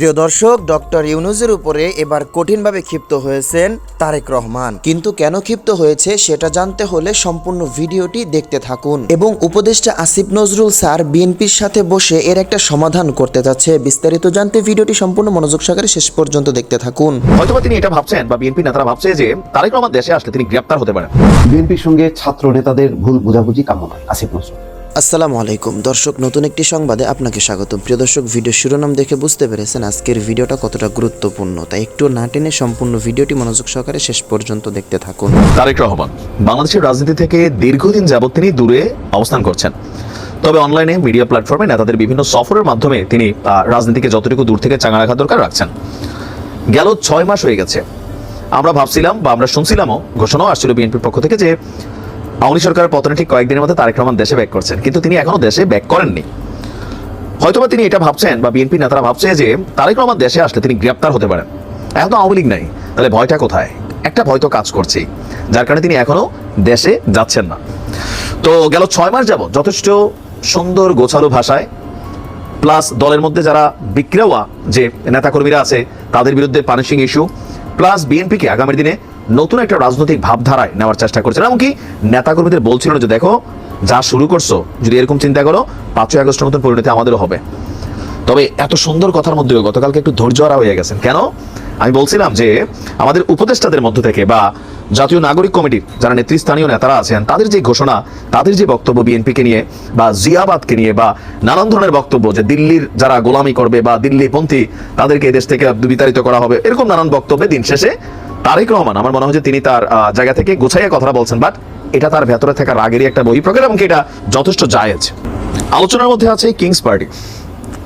প্রিয় দর্শক ডক্টর ইউনুজের উপরে এবার কঠিনভাবে ক্ষিপ্ত হয়েছেন তারেক রহমান। কিন্তু কেন ক্ষিপ্ত হয়েছে সেটা জানতে হলে সম্পূর্ণ ভিডিওটি দেখতে থাকুন। এবং উপদেষ্টা আসিফ নজরুল স্যার বিএনপির সাথে বসে এর একটা সমাধান করতে যাচ্ছে। বিস্তারিত জানতে ভিডিওটি সম্পূর্ণ মনোযোগ সহকারে শেষ পর্যন্ত দেখতে থাকুন। হয়তোবা তিনি এটা ভাবছেন বা বিএনপি নেতারা ভাবছে যে তারেক রহমান দেশে আসলে তিনি গ্রেপ্তার হতে পারেন। বিএনপির সঙ্গে ছাত্র নেতাদের ভুল বোঝাবুঝি কাম্য নয় আসিফ নজরুল। আসসালামু আলাইকুম। দর্শক, নতুন একটি সংবাদে আপনাকে স্বাগত প্রিয় দর্শক ভিডিও শিরোনাম দেখে বুঝতে পেরেছেন আজকের ভিডিওটা কতটা গুরুত্বপূর্ণ। তাই একটু না টেনে সম্পূর্ণ ভিডিওটি মনোযোগ সহকারে শেষ পর্যন্ত দেখতে থাকুন। তারেক রহমান, বাংলাদেশের রাজনীতি থেকে দীর্ঘদিন যাবৎ তিনি দূরে অবস্থান করছেন। তবে অনলাইনে মিডিয়া প্ল্যাটফর্মে নেতাদের বিভিন্ন সফরের মাধ্যমে তিনি রাজনীতিকে যতটুকু দূর থেকে চাঙা রাখার দরকার রাখছেন। গেল ছয় মাস হয়ে গেছে। আমরা ভাবছিলাম বা আমরা শুনছিলামও, ঘোষণাও আসছিল বিএনপির পক্ষ থেকে যে আওয়ামী সরকারের পতনে ঠিক কয়েকদিনের মধ্যে তারেক রহমান দেশে ব্যাক করছেন। কিন্তু তিনি এখনও দেশে ব্যাক করেননি। হয়তোবা তিনি এটা ভাবছেন বা বিএনপি নেতারা ভাবছে যে তারেক রহমান দেশে আসলে তিনি গ্রেপ্তার হতে পারেন। এখন তো আওয়ামী লীগ নাই। তাহলে ভয়টা কোথায়? একটা ভয় তো কাজ করছেই। যার কারণে তিনি এখনও দেশে যাচ্ছেন না। তো গেল ছয় মাস যাব যথেষ্ট সুন্দর গোছালো ভাষায় প্লাস দলের মধ্যে যারা বিক্রেওয়া যে নেতাকর্মীরা আছে, তাদের বিরুদ্ধে পানিশিং ইস্যু প্লাস বিএনপিকে আগামী দিনে নতুন একটা রাজনৈতিক ভাবধারায় নেওয়ার চেষ্টা করছেন। এমনকি নেতাকর্মীদের বলছিল যে, দেখো, যা শুরু করছ, যদি এরকম চিন্তা করো, পাঁচই আগস্টের মতন পরিণতি আমাদেরও হবে। তবে এত সুন্দর কথার মধ্যেও গতকালকে একটু ধৈর্য হারা হয়ে গেছেন। কেন? আমি বলছিলাম যে, আমাদের উপদেষ্টাদের মধ্য থেকে বা জাতীয় নাগরিক কমিটির যারা নেতৃস্থানীয় নেতারা আছেন, তাদের যে ঘোষণা, তাদের যে বক্তব্য বিএনপিকে নিয়ে বা জিয়াবাদকে নিয়ে বা নানান ধরনের বক্তব্য যে, দিল্লির যারা গোলামি করবে বা দিল্লিপন্থী, তাদেরকে এদেশ থেকে বিতাড়িত করা হবে, এরকম নানান বক্তব্যে দিন শেষে তারেক রহমান, আমার মনে হয় যে তিনি তার জায়গা থেকে গুছাইয়া কথা বলছেন বাট এটা তার ভেতরে থাকা রাগেরই একটা বহিঃপ্রকার এবং এটা যথেষ্ট জায়েজ। আলোচনার মধ্যে আছে কিংস পার্টি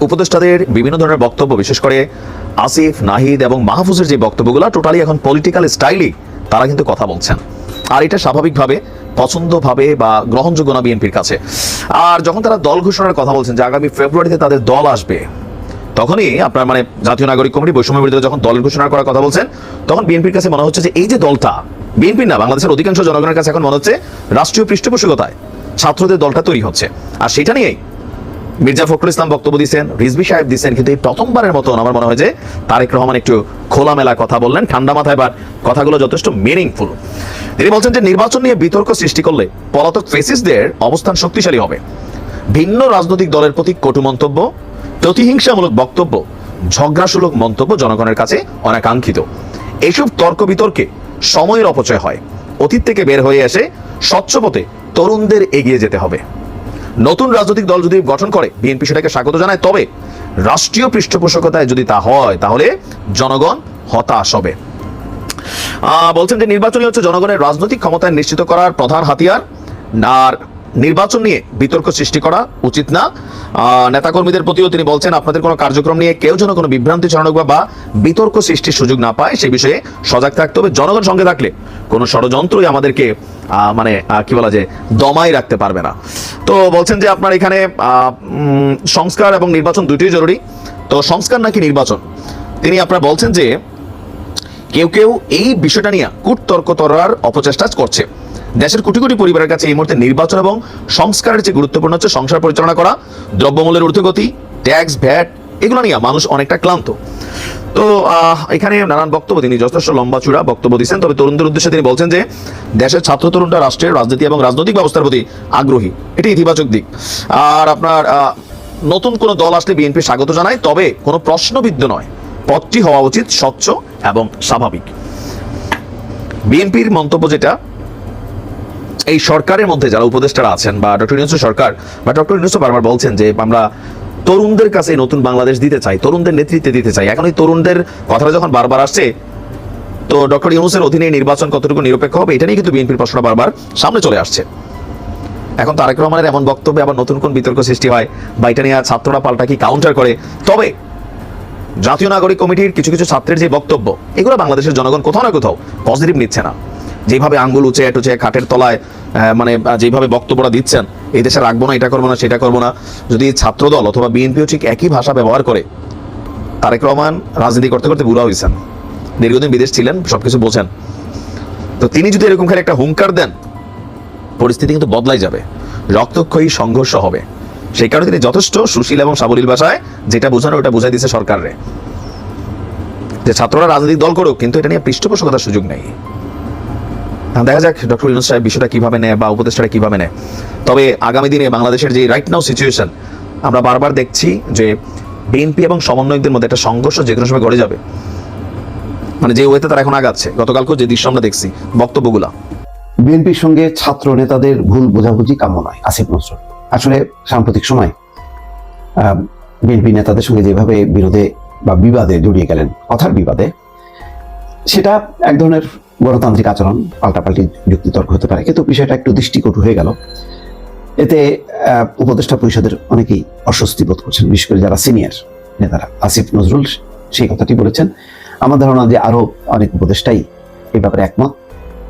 উপদেষ্টাদের বিভিন্ন ধরনের বক্তব্য, বিশেষ করে আসিফ, নাহিদ এবং মাহফুজের যে বক্তব্যগুলো টোটালি এখন পলিটিক্যাল স্টাইলই তারা কিন্তু কথা বলছেন। আর এটা স্বাভাবিকভাবে, পছন্দভাবে বা গ্রহণযোগ্য না বিএনপির কাছে। আর যখন তারা দল ঘোষণার কথা বলছেন যে আগামী ফেব্রুয়ারিতে তাদের দল আসবে তখনই আপনার মানে জাতীয় নাগরিক কমিটি বৈষম্য বিরোধীরা যখন দল ঘোষণা করার কথা বলছেন, তখন বিএনপির কাছে মনে হচ্ছে যে এই যে দলটা বিএনপি না, বাংলাদেশের অধিকাংশ জনগণের কাছে এখন মনে হচ্ছে রাষ্ট্রীয় পৃষ্ঠপোষকতায় ছাত্রদের দলটা তৈরি হচ্ছে। আর সেটা নিয়েই মির্জা ফখরুল ইসলাম বক্তব্য দিচ্ছেন রিজবি সাহেব দিচ্ছেন, কিন্তু এই প্রথমবারের মতন আমার মনে হয় যে তারেক রহমান একটু খোলামেলা কথা বললেন। ঠান্ডা মাথায় বাট কথাগুলো যথেষ্ট মিনিংফুল তিনি বলছেন যে নির্বাচন নিয়ে বিতর্ক সৃষ্টি করলে পলাতক ফেসিসদের অবস্থান শক্তিশালী হবে। ভিন্ন রাজনৈতিক দলের প্রতি কটু মন্তব্য প্রতিহিংসামূলক বক্তব্য ঝগড়াসুলভ মন্তব্য জনগণের কাছে অনাকাঙ্ক্ষিত। এইসব তর্ক বিতর্কে সময়ের অপচয় হয়। অতীত থেকে বের হয়ে এসে স্বচ্ছ পথে তরুণদের এগিয়ে যেতে হবে। নতুন রাজনৈতিক দল যদি গঠন করে, বিএনপি সেটাকে স্বাগত জানায়, তবে রাষ্ট্রীয় পৃষ্ঠপোষকতায় যদি তা হয়, তাহলে জনগণ হতাশ হবে। বলছেন যে নির্বাচনী হচ্ছে জনগণের রাজনৈতিক ক্ষমতায় নিশ্চিত করার প্রধান হাতিয়ার। আর নির্বাচন নিয়ে বিতর্ক সৃষ্টি করা উচিত না। নেতাকর্মীদের প্রতিও তিনি বলছেন, আপনাদের কোনো কার্যক্রম নিয়ে কেউ যেন কোনো বিভ্রান্তি ছড়ানো বা বিতর্ক সৃষ্টির সুযোগ না পায়, সে বিষয়ে সজাগ থাকতে হবে। জনগণ সঙ্গে থাকলে কোনো ষড়যন্ত্রই আমাদেরকে মানে কি বলা যায় দমাই রাখতে পারবে না। তো বলছেন যে আপনার এখানে সংস্কার এবং নির্বাচন দুটোই জরুরি। তো সংস্কার নাকি নির্বাচন? তিনি আপনারা বলছেন যে, কেউ কেউ এই বিষয়টা নিয়ে কূটতর্ক তরার অপচেষ্টা করছে। দেশের কোটি কোটি পরিবারের কাছে এই মুহূর্তে নির্বাচন এবং সংস্কারের যে গুরুত্বপূর্ণ হচ্ছে সংসার পরিচালনা করা, দ্রব্যমূল্যের ঊর্ধ্বগতি ট্যাক্স ভ্যাট এগুলো নিয়ে মানুষ অনেকটা ক্লান্ত। তো এখানে নানান বক্তব্য, তিনি যথেষ্ট লম্বা চূড়া বক্তব্য দিচ্ছেন। তবে তরুণদের উদ্দেশ্যে তিনি বলছেন যে, দেশের ছাত্র, তরুণরা রাষ্ট্রের রাজনীতি এবং রাজনৈতিক ব্যবস্থার প্রতি আগ্রহী। এটি ইতিবাচক দিক। আর আপনার নতুন কোনো দল আসলে বিএনপি স্বাগত জানায়, তবে কোনো প্রশ্নবিদ্ধ নয়। পথটি হওয়া উচিত স্বচ্ছ এবং স্বাভাবিক। বিএনপির মন্তব্য যেটা এই সরকারের মধ্যে যারা উপদেষ্টারা আছেন বা ডক্টর ইউনুস সরকার বা ডক্টর ইউনুস বারবার বলছেন যে আমরা তরুণদের কাছে নতুন বাংলাদেশ দিতে চাই, তরুণদের নেতৃত্বে দিতে চাই। এখন এই তরুণদের কথাটা যখন বারবার আসছে, তো ডক্টর ইউনুসের অধীনে নির্বাচন কতটুকু নিরপেক্ষ হবে, এটা নিয়ে কিন্তু বিএনপির প্রশ্নটা বারবার সামনে চলে আসছে। এখন তারেক রহমানের এমন বক্তব্যে আবার নতুন কোন বিতর্ক সৃষ্টি হয় বা এটা নিয়ে ছাত্ররা পাল্টা কি কাউন্টার করে? তবে জাতীয় নাগরিক কমিটির কিছু কিছু ছাত্রের যে বক্তব্য, এগুলো বাংলাদেশের জনগণ কোথাও না কোথাও পজিটিভ নিচ্ছে না। যেভাবে আঙ্গুল উঁচে টুচে খাটের তলায় মানে যেভাবে বক্তব্যটা দিচ্ছেন, এই দেশে রাখব না, এটা করব না, সেটা করব না। যদি ছাত্রদল অথবা বিএনপিও ঠিক একই ভাষা ব্যবহার করে, তারেক রহমান রাজনীতি করতে করতে বুড়া হয়েছেন দীর্ঘদিন বিদেশ ছিলেন, সবকিছু বোঝেন। তো তিনি যদি এরকম খালি একটা হুঙ্কার দেন, পরিস্থিতি কিন্তু বদলাই যাবে, রক্তক্ষয়ী সংঘর্ষ হবে। সেই কারণে তিনি যথেষ্ট সুশীল এবং সাবলীল ভাষায় যেটা বোঝানো, ওটা বুঝাই দিচ্ছে সরকারে। যে ছাত্ররা রাজনৈতিক দল করুক, কিন্তু এটা নিয়ে পৃষ্ঠপোষকতার সুযোগ নেই। দেখা যাক ডক্টর ইউনুস সাহেব বিষয়টা কীভাবে নেয় বা উপদেষ্টারা কীভাবে নেয়। তবে আগামী দিনে বাংলাদেশের যে রাইট নাও সিচুয়েশন আমরা বারবার দেখছি যে বিএনপি এবং সমন্বয়কদের মধ্যে একটা সংঘর্ষ যে কোনো সময় গড়ে যাবে। মানে যে ওয়েতে তারা এখন আগাচ্ছে। গতকালকেও যে দৃশ্য আমরা দেখছি বক্তব্যগুলা। বিএনপির সঙ্গে ছাত্র নেতাদের ভুল বোঝাবুঝি কাম্য নয় আসিফ নজরুল। আসলে সাম্প্রতিক সময় বিএনপি নেতাদের সঙ্গে যেভাবে বিরোধে বা বিবাদে জড়িয়ে গেলেন কথার বিবাদে সেটা এক ধরনের গণতান্ত্রিক আচরণ পাল্টাপাল্টি যুক্তিতর্ক হতে পারে। কিন্তু বিষয়টা একটু দৃষ্টিকটু হয়ে গেল। এতে উপদেষ্টা পরিষদের অনেকেই অস্বস্তি বোধ করছেন, বিশেষ করে যারা সিনিয়র নেতারা। আসিফ নজরুল সেই কথাটি বলেছেন। আমার ধারণা যে আরও অনেক উপদেষ্টাই এ ব্যাপারে একমত।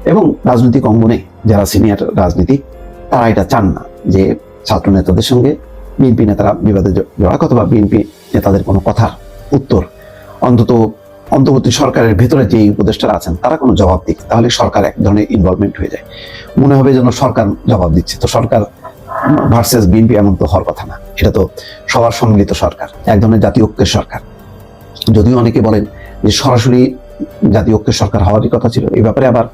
এবং রাজনৈতিক অঙ্গনে যারা সিনিয়র রাজনীতিক, তারা এটা চান না যে ছাত্র নেতাদের সঙ্গে বিএনপি নেতারা বিবাদে জড়াক অথবা বিএনপি নেতাদের কোনো কথার উত্তর। অন্তত অন্তর্বর্তী সরকারের ভেতরে যে উপদেষ্টারা আছেন, তারা কোনো জবাব দিক। তাহলে সরকার এক ধরনের ইনভলভমেন্ট হয়ে যায়। মনে হবে যেন সরকার জবাব দিচ্ছে। তো সরকার ভার্সেস বিএনপি এমন তো হওয়ার কথা না। এটা তো সবার সম্মিলিত সরকার, এক ধরনের জাতীয় ঐক্যের সরকার। যদিও অনেকে বলেন যে সরাসরি জাতীয় ঐক্যের সরকার হওয়ারই কথা ছিল। এই ব্যাপারে আবার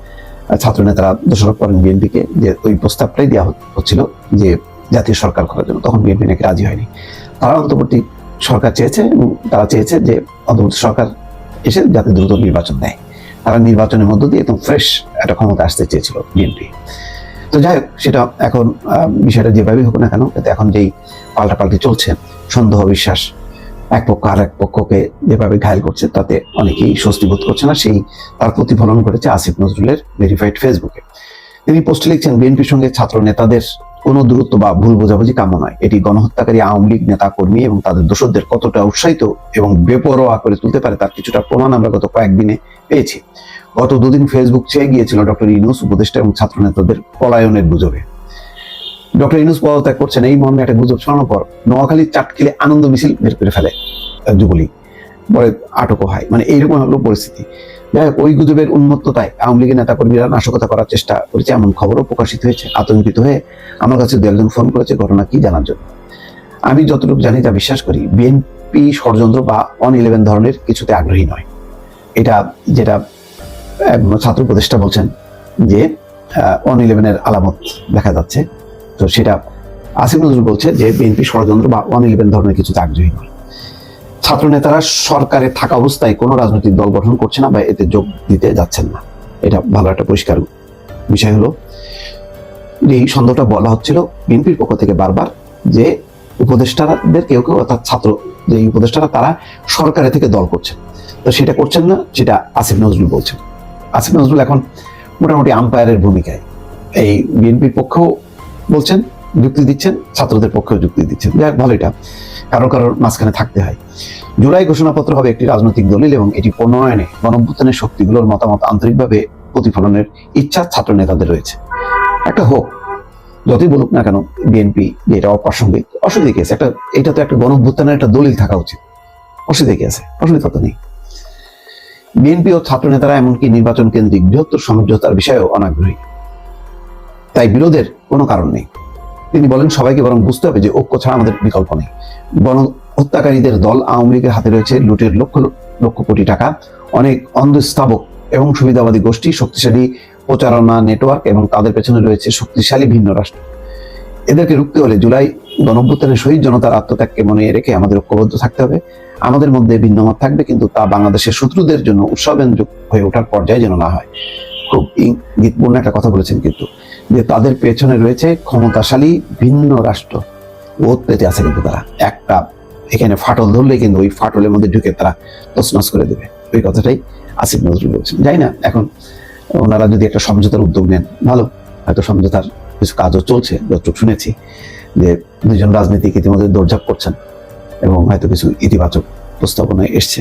ছাত্র নেতারা দোষারোপ করেন বিএনপিকে যে ওই প্রস্তাবটাই দেওয়া হচ্ছিল যে জাতীয় সরকার করার জন্য। তখন বিএনপি নাকি রাজি হয়নি। তারা অন্তর্বর্তী সরকার চেয়েছে এবং তারা চেয়েছে যে অন্তর্বর্তী সরকার এসে যাতে দ্রুত নির্বাচন দেয় তারা নির্বাচনের মধ্য দিয়ে একদম ফ্রেশ একটা ক্ষমতা আসতে চেয়েছিল বিএনপি। তো যাই হোক, সেটা এখন বিষয়টা যেভাবেই হোক না কেন কিন্তু এখন যেই পাল্টাপাল্টি চলছে, সন্দেহ, বিশ্বাস, এক পক্ষ আর এক পক্ষকে যেভাবে ঘায়ল করছে, তাতে অনেকেই স্বস্তি বোধ করছে না, সেই তার প্রতিফলন করেছে আসিফ নজরুলের ভেরিফাইড ফেসবুকে তিনি পোস্টে লিখছেন, বিএনপির সঙ্গে ছাত্র নেতাদের কোনো দূরত্ব বা ভুল বোঝাবুঝি কাম্য নয়। এটি গণহত্যাকারী আওয়ামী লীগ নেতা কর্মী এবং তাদের দোষদের কতটা উৎসাহিত এবং বেপরোয়া করে তুলতে পারে তার কিছুটা প্রমাণ আমরা গত কয়েকদিনে পেয়েছি। গত দুদিন ফেসবুক চেয়ে গিয়েছিল ডক্টর ইনুস উপদেষ্টা এবং ছাত্র নেতাদের পলায়নের গুজবে। ডক্টর ইনুস পদত্যাগ করছেন, এই মর্মে একটা গুজব ছড়ানোর পর নোয়াখালীর চাটখিলে আনন্দ মিছিল বের করে ফেলে যুবলীগ। পরে আটকও হয়। মানে এইরকম হলো পরিস্থিতি। ওই গুজবের উন্মত্ততায় আওয়ামী লীগের নেতাকর্মীরা নাশকতা করার চেষ্টা করেছে, এমন খবরও প্রকাশিত হয়েছে। আতঙ্কিত হয়ে আমার কাছে দু ফোন করেছে, ঘটনা কি জানার জন্য। আমি যতটুকু জানি, যা বিশ্বাস করি, বিএনপি ষড়যন্ত্র বা অন ইলেভেন ধরনের কিছুতে আগ্রহী নয়। এটা যেটা ছাত্র উপদেষ্টা বলছেন যে অন ইলেভেনের আলামত দেখা যাচ্ছে। তো সেটা আসিফ নজরুল বলছে যে, বিএনপি ষড়যন্ত্র বা অন ইলেভেন ধরনের কিছুতে আগ্রহী নয়। ছাত্র নেতারা সরকারে থাকা অবস্থায় কোনো রাজনৈতিক দল গঠন করছে না বা এতে যোগ দিতে যাচ্ছেন না। এটা ভালো একটা পরিষ্কার বিষয় হলো। এই সন্দেহটা বলা হচ্ছিল বিএনপির পক্ষ থেকে বারবার যে উপদেষ্টাদের কেউ কেউ অর্থাৎ ছাত্র যে উপদেষ্টারা, তারা সরকারে থেকে দল করছে। তো সেটা করছেন না, সেটা আসিফ নজরুল বলছেন। আসিফ নজরুল এখন মোটামুটি আম্পায়ারের ভূমিকায়। এই বিএনপির পক্ষেও বলছেন, যুক্তি দিচ্ছেন, ছাত্রদের পক্ষেও যুক্তি দিচ্ছেন। যাক, ভালো এটা। কারও কারোর মাঝখানে থাকতে হয়। জুলাই ঘোষণাপত্র হবে একটি রাজনৈতিক দলিল এবং এটি প্রণয়নে গণভ্যুত্থানের শক্তিগুলোর মতামত আন্তরিকভাবে প্রতিফলনের ইচ্ছা ছাত্র নেতাদের রয়েছে। একটা হোক, যতই বলুক না কেন, বিএনপি এটা অপ্রাসঙ্গিক অসুবিধা কি আছে একটা, এটা তো একটা গণভ্যুত্থানের একটা দলিল থাকা উচিত। অসুবিধা কি আছে অসুবিধা তো নেই। বিএনপি ও ছাত্র নেতারা এমনকি নির্বাচন কেন্দ্রিক বৃহত্তর সমঝোতার বিষয়েও অনাগ্রহী। তাই বিরোধের কোনো কারণ নেই। তিনি বলেন, সবাইকে বরং বুঝতে হবে যে ঐক্য ছাড়া আমাদের বিকল্প নেই। গণ হত্যাকারীদের দল আওয়ামী লীগের হাতে রয়েছে লুটের লক্ষ লক্ষ কোটি টাকা। অনেক অন্ধস্থাবক এবং সুবিধাবাদী গোষ্ঠী, শক্তিশালী প্রচারণা নেটওয়ার্ক এবং তাদের পেছনে রয়েছে শক্তিশালী ভিন্ন রাষ্ট্র। এদেরকে রুখতে হলে জুলাই গণভ্যুত্থানের শহীদ জনতার আত্মত্যাগকে মনে রেখে আমাদের ঐক্যবদ্ধ থাকতে হবে। আমাদের মধ্যে ভিন্নমত থাকবে, কিন্তু তা বাংলাদেশের শত্রুদের জন্য উৎসবেঞ্জক হয়ে ওঠার পর্যায়ে যেন না হয়। খুব ইঙ্গিতপূর্ণ একটা কথা বলেছেন কিন্তু, যে তাদের পেছনে রয়েছে ক্ষমতাশালী ভিন্ন রাষ্ট্র। ওত পেতে আছে কিন্তু তারা। একটা এখানে ফাটল ধরলে কিন্তু ওই ফাটলের মধ্যে ঢুকে তারা তছনছ করে দেবে। ওই কথাটাই আসিফ নজরুল বলছেন। যাই না, এখন ওনারা যদি একটা সমঝোতার উদ্যোগ নেন, ভালো। হয়তো সমঝোতার কিছু কাজও চলছে, যতটুকু শুনেছি, যে দুজন রাজনীতিক ইতিমধ্যে দৌড়ঝাঁপ করছেন এবং হয়তো কিছু ইতিবাচক প্রস্তাবনায় এসছে।